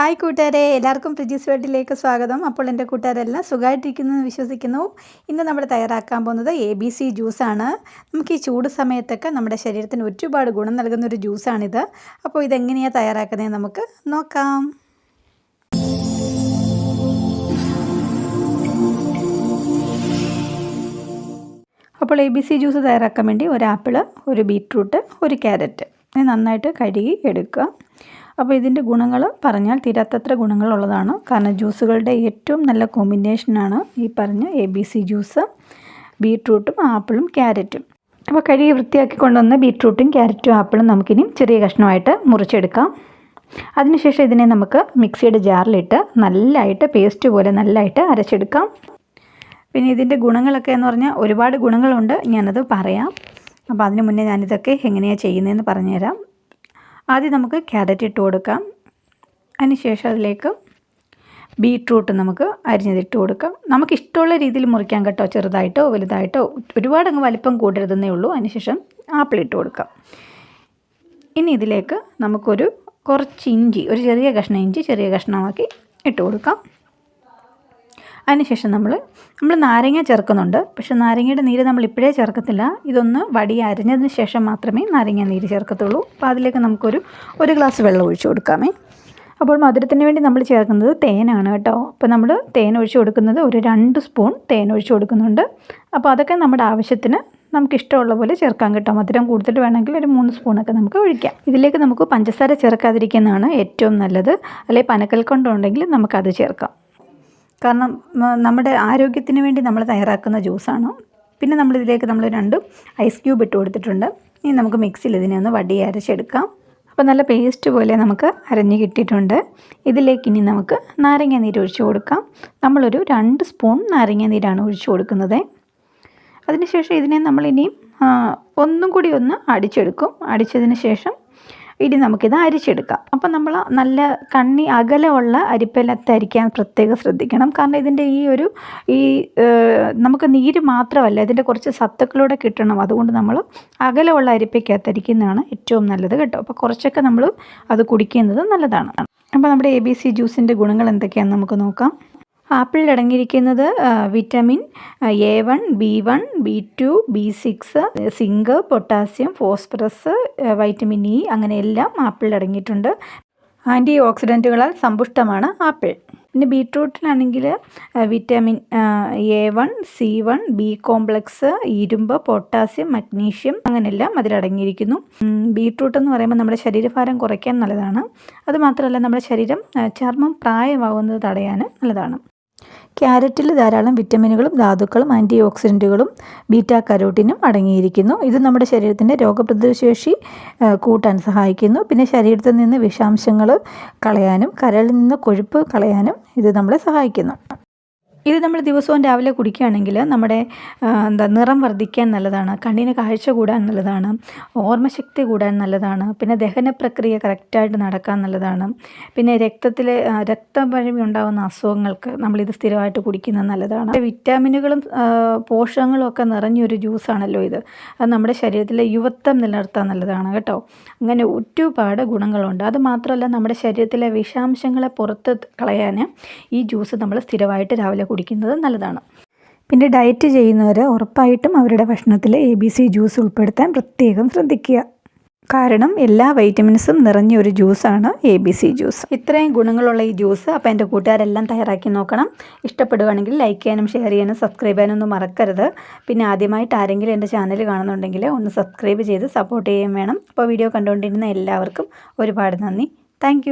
Hi കൂട്ടുകാരെ എല്ലാവർക്കും പ്രിജീസ് വേൾഡിലേക്ക് സ്വാഗതം. അപ്പോൾ എന്റെ കൂട്ടുകാരെല്ലാം സുഖമായിട്ടിരിക്കുന്നു എന്ന് വിശ്വസിക്കുന്നു. ഇന്ന് നമ്മൾ തയ്യാറാക്കാൻ പോകുന്നത് എ ബി സി ജ്യൂസാണ് നമുക്ക് ഈ ചൂട് സമയത്തൊക്കെ നമ്മുടെ ശരീരത്തിന് ഒരുപാട് ഗുണം നൽകുന്ന ഒരു ജ്യൂസാണിത് അപ്പോൾ ഇതെങ്ങനെയാണ് തയ്യാറാക്കുന്നത് നമുക്ക് നോക്കാം. അപ്പോൾ എ ബി സി ജ്യൂസ് തയ്യാറാക്കാൻ വേണ്ടി ഒരു ആപ്പിൾ ഒരു ബീറ്റ്റൂട്ട് ഒരു ക്യാരറ്റ്. നന്നായിട്ട് കഴുകി എടുക്കുക. അപ്പോൾ ഇതിന്റെ ഗുണങ്ങൾ പറഞ്ഞാൽ തീരാത്തത്ര ഗുണങ്ങളുള്ളതാണ്. കാരണം ജ്യൂസുകളുടെ ഏറ്റവും നല്ല കോമ്പിനേഷനാണ് ഈ പറഞ്ഞ എ ബി സി ജ്യൂസ് ബീട്രൂട്ടും ആപ്പിളും ക്യാരറ്റും. അപ്പോൾ കഴുകി വൃത്തിയാക്കി കൊണ്ടുവന്ന ബീട്രൂട്ടും ക്യാരറ്റും ആപ്പിളും നമുക്കിനി ചെറിയ കഷ്ണമായിട്ട് മുറിച്ചെടുക്കാം. അതിനുശേഷം ഇതിനെ നമുക്ക് മിക്സിയുടെ ജാറിലിട്ട് നല്ലതായിട്ട് പേസ്റ്റ് പോലെ നല്ലതായിട്ട് അരച്ചെടുക്കാം. പിന്നെ ഇതിന്റെ ഗുണങ്ങളൊക്കെ എന്ന് പറഞ്ഞാൽ ഒരുപാട് ഗുണങ്ങളുണ്ട്. ഞാനത് പറയാം. അപ്പോൾ അതിന് മുന്നേ ഞാനിതൊക്കെ എങ്ങനെയാണ് ചെയ്യുന്നതെന്ന് പറഞ്ഞുതരാം. ആദ്യം നമുക്ക് ക്യാരറ്റ് ഇട്ട് കൊടുക്കാം. അതിനുശേഷം അതിലേക്ക് ബീട്രൂട്ട് നമുക്ക് അരിഞ്ഞതിട്ട് കൊടുക്കാം. നമുക്ക് ഇഷ്ടമുള്ള രീതിയിൽ മുറിക്കാൻ കേട്ടോ ചെറുതായിട്ടോ വലുതായിട്ടോ. ഒരുപാട് അങ്ങ് വലിപ്പം കൂടരുതെന്നേ ഉള്ളൂ. അതിനുശേഷം ആപ്പിൾ ഇട്ട് കൊടുക്കാം. ഇനി ഇതിലേക്ക് നമുക്കൊരു കുറച്ച് ഇഞ്ചി ഒരു ചെറിയ കഷ്ണം ഇഞ്ചി ചെറിയ കഷ്ണമാക്കി ഇട്ട് കൊടുക്കാം. അതിനുശേഷം നമ്മൾ നമ്മൾ നാരങ്ങ ചേർക്കുന്നുണ്ട്. പക്ഷേ നാരങ്ങയുടെ നീര് നമ്മൾ ഇപ്പോഴേ ചേർക്കത്തില്ല. ഇതൊന്ന് വടി അരിഞ്ഞതിന് ശേഷം മാത്രമേ നാരങ്ങ നീര് ചേർക്കത്തുള്ളൂ. അപ്പോൾ അതിലേക്ക് നമുക്കൊരു ഒരു ഗ്ലാസ് വെള്ളം ഒഴിച്ചു കൊടുക്കാമേ. അപ്പോൾ മധുരത്തിന് വേണ്ടി നമ്മൾ ചേർക്കുന്നത് തേനാണ് കേട്ടോ. അപ്പോൾ നമ്മൾ തേൻ ഒഴിച്ചു കൊടുക്കുന്നത് ഒരു രണ്ട് സ്പൂൺ തേൻ ഒഴിച്ചു കൊടുക്കുന്നുണ്ട്. അപ്പോൾ അതൊക്കെ നമ്മുടെ ആവശ്യത്തിന് നമുക്ക് ഇഷ്ടമുള്ള പോലെ ചേർക്കാം കേട്ടോ. മധുരം കൂടുതൽ വേണമെങ്കിൽ ഒരു മൂന്ന് സ്പൂണൊക്കെ നമുക്ക് ഒഴിക്കാം. ഇതിലേക്ക് നമുക്ക് പഞ്ചസാര ചേർക്കാതിരിക്കുന്നതാണ് ഏറ്റവും നല്ലത്. അല്ലെങ്കിൽ പനക്കൽ കൊണ്ടുണ്ടെങ്കിൽ നമുക്കത് ചേർക്കാം. കാരണം നമ്മുടെ ആരോഗ്യത്തിന് വേണ്ടി നമ്മൾ തയ്യാറാക്കുന്ന ജ്യൂസാണ്. പിന്നെ നമ്മളിതിലേക്ക് നമ്മൾ രണ്ട് ഐസ് ക്യൂബ് ഇട്ട് കൊടുത്തിട്ടുണ്ട്. ഇനി നമുക്ക് മിക്സിയിൽ ഇതിനെ ഒന്ന് വടി അരച്ചെടുക്കാം. അപ്പോൾ നല്ല പേസ്റ്റ് പോലെ നമുക്ക് അരഞ്ഞ് കിട്ടിയിട്ടുണ്ട്. ഇതിലേക്ക് ഇനി നമുക്ക് നാരങ്ങ നീര് ഒഴിച്ച് കൊടുക്കാം. നമ്മളൊരു രണ്ട് സ്പൂൺ നാരങ്ങ നീരാണ് ഒഴിച്ചു കൊടുക്കുന്നത്. അതിനുശേഷം ഇതിനെ നമ്മളിനിയും ഒന്നും കൂടി ഒന്ന് അടിച്ചെടുക്കും. അടിച്ചതിന് ശേഷം ഇനി നമുക്കിത് അരിച്ചെടുക്കാം. അപ്പം നമ്മൾ നല്ല കണ്ണി അകലമുള്ള അരിപ്പലത്ത് അരിക്കാൻ പ്രത്യേകം ശ്രദ്ധിക്കണം. കാരണം ഇതിന്റെ ഈ ഒരു ഈ നമുക്ക് നീര് മാത്രമല്ല ഇതിന്റെ കുറച്ച് സത്തുക്കളൂടെ കിട്ടണം. അതുകൊണ്ട് നമ്മൾ അകലമുള്ള അരിപ്പയ്ക്കകത്ത് അരിക്കുന്നതാണ് ഏറ്റവും നല്ലത് കേട്ടോ. അപ്പോൾ കുറച്ചൊക്കെ നമ്മൾ അത് കുടിക്കുന്നത് നല്ലതാണ്. അപ്പോൾ നമ്മുടെ എ ബി സി ജ്യൂസിന്റെ ഗുണങ്ങൾ എന്തൊക്കെയാണെന്ന് നമുക്ക് നോക്കാം. ആപ്പിളിൽ അടങ്ങിയിരിക്കുന്നത് vitamin A one B one B two B six zinc potassium phosphorus vitamin E അങ്ങനെ എല്ലാം ആപ്പിളിൽ അടങ്ങിയിട്ടുണ്ട്. ആന്റി ഓക്സിഡന്റുകളാൽ സമ്പുഷ്ടമാണ് ആപ്പിൾ. പിന്നെ ബീട്രൂട്ടിലാണെങ്കിൽ vitamin A one C one B complex ഇരുമ്പ് പൊട്ടാസ്യം മഗ്നീഷ്യം അങ്ങനെയെല്ലാം അതിലടങ്ങിയിരിക്കുന്നു ബീട്രൂട്ട് എന്ന് പറയുമ്പോൾ നമ്മുടെ ശരീരഭാരം കുറയ്ക്കാൻ നല്ലതാണ്. അതുമാത്രമല്ല നമ്മുടെ ശരീരം ചർമ്മം പ്രായമാകുന്നത് തടയാൻ നല്ലതാണ്. ക്യാരറ്റിൽ ധാരാളം വിറ്റമിനുകളും ധാതുക്കളും ആന്റി ഓക്സിഡന്റുകളും ബീറ്റ കരോട്ടിനും അടങ്ങിയിരിക്കുന്നു. ഇത് നമ്മുടെ ശരീരത്തിന്റെ രോഗപ്രതിരോധശേഷി കൂട്ടാൻ സഹായിക്കുന്നു. പിന്നെ ശരീരത്തിൽ നിന്ന് വിഷാംശങ്ങൾ കളയാനും കരളിൽ നിന്ന് കൊഴുപ്പ് കളയാനും ഇത് നമ്മളെ സഹായിക്കുന്നു. ഇത് നമ്മൾ ദിവസവും രാവിലെ കുടിക്കുകയാണെങ്കിൽ നമ്മുടെ എന്താ നിറം വർദ്ധിക്കാൻ നല്ലതാണ് കണ്ണിന് കാഴ്ച കൂടാൻ നല്ലതാണ് ഓർമ്മശക്തി കൂടാൻ നല്ലതാണ് പിന്നെ ദഹന പ്രക്രിയ കറക്റ്റായിട്ട് നടക്കാൻ നല്ലതാണ് പിന്നെ രക്തത്തിൽ രക്തപഴമി ഉണ്ടാകുന്ന അസുഖങ്ങൾക്ക് നമ്മളിത് സ്ഥിരമായിട്ട് കുടിക്കുന്നത് നല്ലതാണ്. വിറ്റാമിനുകളും പോഷകങ്ങളും ഒക്കെ നിറഞ്ഞൊരു ജ്യൂസാണല്ലോ ഇത്. അത് നമ്മുടെ ശരീരത്തിലെ യുവത്വം നിലനിർത്താൻ നല്ലതാണ് കേട്ടോ. അങ്ങനെ ഒരുപാട് ഗുണങ്ങളുണ്ട്. അത് മാത്രമല്ല നമ്മുടെ ശരീരത്തിലെ വിഷാംശങ്ങളെ പുറത്ത് കളയാൻ ഈ ജ്യൂസ് നമ്മൾ സ്ഥിരമായിട്ട് രാവിലെ കുടിക്കുന്നത് നല്ലതാണ്. പിന്നെ ഡയറ്റ് ചെയ്യുന്നവർ ഉറപ്പായിട്ടും അവരുടെ ഭക്ഷണത്തിൽ എ ബി സി ജ്യൂസ് ഉൾപ്പെടുത്താൻ പ്രത്യേകം ശ്രദ്ധിക്കുക. കാരണം എല്ലാ വൈറ്റമിൻസും നിറഞ്ഞ ഒരു ജ്യൂസാണ് എ ബി സി ജ്യൂസ് ഇത്രയും ഗുണങ്ങളുള്ള ഈ ജ്യൂസ് അപ്പോൾ എന്റെ കൂട്ടുകാരെല്ലാം തയ്യാറാക്കി നോക്കണം. ഇഷ്ടപ്പെടുകയാണെങ്കിൽ ലൈക്ക് ചെയ്യാനും ഷെയർ ചെയ്യാനും സബ്സ്ക്രൈബ് ചെയ്യാനൊന്നും മറക്കരുത്. പിന്നെ ആദ്യമായിട്ട് ആരെങ്കിലും എന്റെ ചാനൽ കാണുന്നുണ്ടെങ്കിൽ ഒന്ന് സബ്സ്ക്രൈബ് ചെയ്ത് സപ്പോർട്ട് ചെയ്യുകയും വേണം. അപ്പോൾ വീഡിയോ കണ്ടുകൊണ്ടിരുന്ന എല്ലാവർക്കും ഒരുപാട് നന്ദി. താങ്ക്